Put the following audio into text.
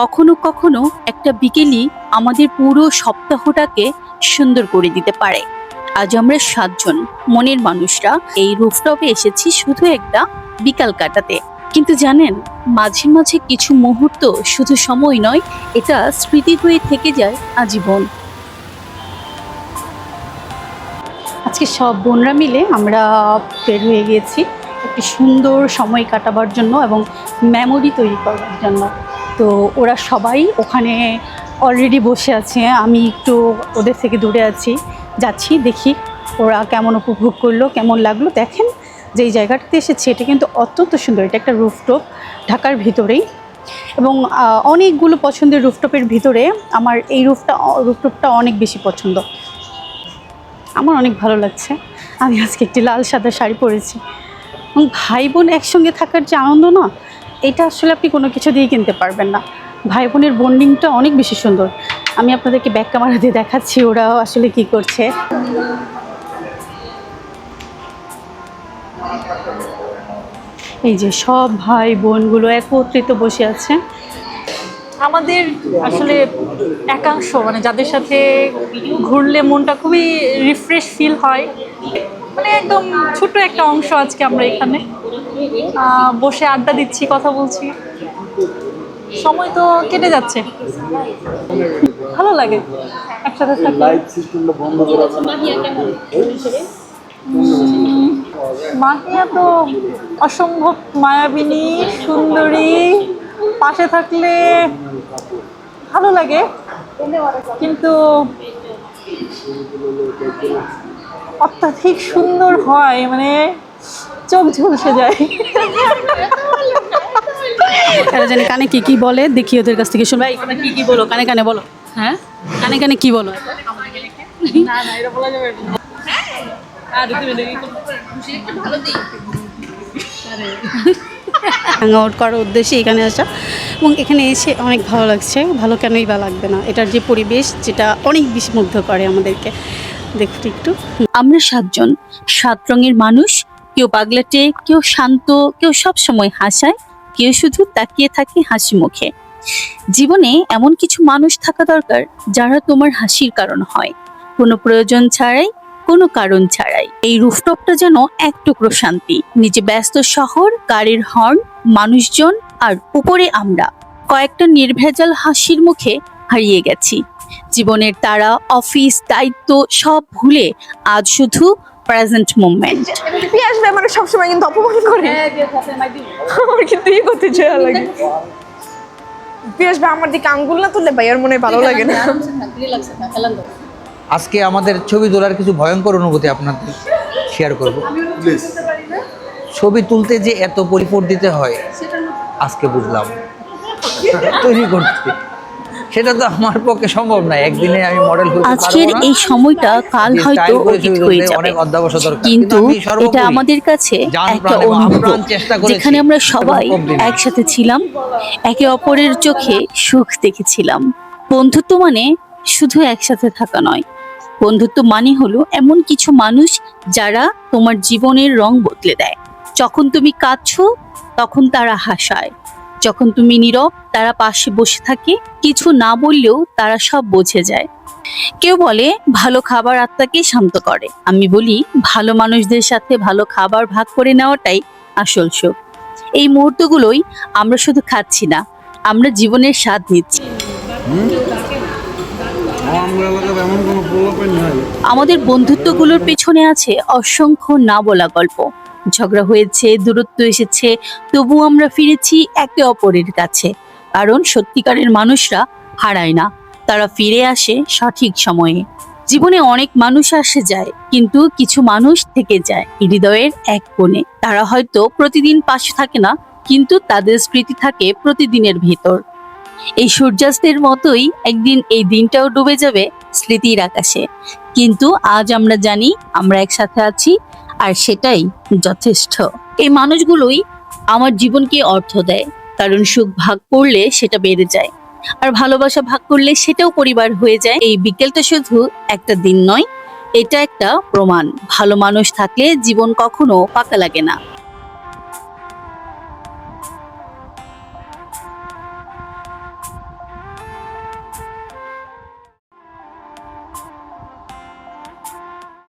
কখনো কখনো একটা বিকেলই আমাদের পুরো সপ্তাহটাকে সুন্দর করে দিতে পারে। আজ আমরা সাতজন মনের মানুষরা এই রুফটপে এসেছি শুধু একটা বিকাল কাটাতে। কিন্তু জানেন, মাঝে মাঝে কিছু মুহূর্ত শুধু সময় নয়, এটা স্মৃতি হয়ে থেকে যায় আজীবন। আজকে সব বোনরা মিলে আমরা বের হয়ে গিয়েছি। একটি সুন্দর সময় কাটাবার জন্য এবং মেমোরি তৈরি করার জন্য। তো ওরা সবাই ওখানে অলরেডি বসে আছে। আমি একটু ওদের থেকে দূরে আছি। যাচ্ছি, দেখি ওরা কেমন উপভোগ করল, কেমন লাগল। দেখেন যে এই জায়গাটাতে এসেছে, এটা কিন্তু অত্যন্ত সুন্দর। এটা একটা রুফটপ ঢাকার ভিতরেই। এবং অনেকগুলো পছন্দের রুফটপের ভিতরে আমার এই রুফটা রুফটপটা অনেক বেশি পছন্দ। আমার অনেক ভালো লাগছে। আমি আজকে একটি লাল সাদা শাড়ি পরেছি। এবং ভাই বোন একসঙ্গে থাকার যে আনন্দ না এটা আসলে আপনি কোনো কিছু দিয়ে কিনতে পারবেন না। ভাই বোনের বন্ডিংটা অনেক বেশি সুন্দর। আমি আপনাদেরকে ব্যাক ক্যামেরা দিয়ে দেখাচ্ছি ওরাও আসলে কি করছে। এই যে সব ভাই বোনগুলো একত্রিত বসে আছে। আমাদের আসলে একাংশ মানে যাদের সাথে ঘুরলে মনটা খুবই রিফ্রেশ ফিল হয়। মানে একদম ছোট একটা অংশ আজকে আমরা এখানে। বসে আড্ডা দিচ্ছি কথা বলছি। সময় তো কেটে যাচ্ছে। ভালো লাগে একসাথে মাহিয়া তো অসম্ভব মায়াবিনী সুন্দরী। পাশে থাকলে ভালো লাগে। কিন্তু অত্যাধিক সুন্দর হয় মানে চোখ ঝলসে যায়। জানি কানে কি কি বলে দেখি ওদের কাছ থেকে শুনবে। এই, তোমরা কি কি বলো? কানে কানে বলো। হ্যাঁ? কানে কানে কি বলো? হ্যাং? আউট করার উদ্দেশ্যে এখানে আসা। এবং এখানে এসে অনেক ভালো লাগছে। ভালো কেনই বা লাগবে না। এটার যে পরিবেশ যেটা অনেক বেশি মুগ্ধ করে আমাদেরকে। দেখুন একটু। আমরা সাতজন সাত রঙের মানুষ কেউ পাগলাটে কেউ শান্ত, কেউ সব সময় হাসায়, কেউ শুধু তাকিয়ে থাকে হাসি মুখে। জীবনে এমন কিছু মানুষ থাকা দরকার যারা তোমার হাসির কারণ হয়। কোনো প্রয়োজন ছাড়াই, কোনো কারণ ছাড়াই। এই রুফটপটা যেন এক টুকরো শান্তি। নিচে ব্যস্ত শহর, গাড়ির হর্ন, মানুষজন আর উপরে আমরা। কয়েকটা নির্ভেজাল হাসির মুখে হারিয়ে গেছি। জীবনের তারা, অফিস, দায়িত্ব সব ভুলে আজ শুধু প্রেজেন্ট মুভমেন্ট পিয়াস ভাই মানে সবসময় কিন্তু অপমান করে। আমার কিন্তু ইয়ে করতে চাই লাগে। পিয়াস ভাই আমার দিকে আঙ্গুল না তুললে ভাই আর মনে ভালো লাগে না। আজকে আমাদের ছবি তোলার কিছু ভয়ঙ্কর অনুভূতি আপনাদের শেয়ার করব। ছবি তুলতে যে এত পরিপর দিতে হয় আজকে বুঝলাম। তৈরি করতে। সেটা তো আমার পক্ষে সম্ভব না একদিনে আমি মডেল হতে আজকের এই সময়টা কাল হয়তো অতীত হয়ে যাবে। কিন্তু এটা আমাদের কাছে একটা অনুভব যেখানে আমরা সবাই একসাথে ছিলাম একে অপরের চোখে সুখ দেখেছিলাম। বন্ধুত্ব মানে শুধু একসাথে থাকা নয়। বন্ধুত্ব মানে হলো এমন কিছু মানুষ যারা তোমার জীবনের রং বদলে দেয়। যখন তুমি কাঁদছো তখন তারা হাসায়। যখন তুমি নীরব, তারা পাশে বসে থাকে, কিছু না বললেও তারা সব বোঝে যায়। কেউ বলে, ভালো খাবার আত্মাকে শান্ত করে। আমি বলি, ভালো মানুষদের সাথে ভালো খাবার ভাগ করে নেওয়াটাই আসল সুখ। এই মুহূর্তগুলোই আমরা শুধু খাচ্ছি না, আমরা জীবনের স্বাদ নিচ্ছি। আমাদের বন্ধুত্বগুলোর পেছনে আছে অসংখ্য না বলা গল্প। ঝগড়া হয়েছে, দূরত্ব এসেছে, তবু আমরা ফিরেছি একে অপরের কাছে। কারণ সত্যিকারের মানুষরা হারায় না, তারা ফিরে আসে সঠিক সময়ে। জীবনে অনেক মানুষ আসে যায়, কিন্তু কিছু মানুষ থেকে যায় হৃদয়ের এক কোণে। তারা হয়তো প্রতিদিন পাশে থাকে না, কিন্তু তাদের স্মৃতি থাকে প্রতিদিনের ভেতর। এই সূর্যাস্তের মতোই একদিন এই দিনটাও ডুবে যাবে স্মৃতির আকাশে। কিন্তু আজ আমরা জানি, আমরা একসাথে আছি আর সেটাই যথেষ্ট। এই মানুষগুলোই আমার জীবনকে অর্থ দেয়, কারণ সুখ ভাগ করলে সেটা বেড়ে যায়। আর ভালোবাসা ভাগ করলে সেটাও পরিবার হয়ে যায়। এই বিকেলটা শুধু একটা দিন নয়, এটা একটা প্রমাণ। ভালো মানুষ থাকলে জীবন কখনো পাকা লাগে না।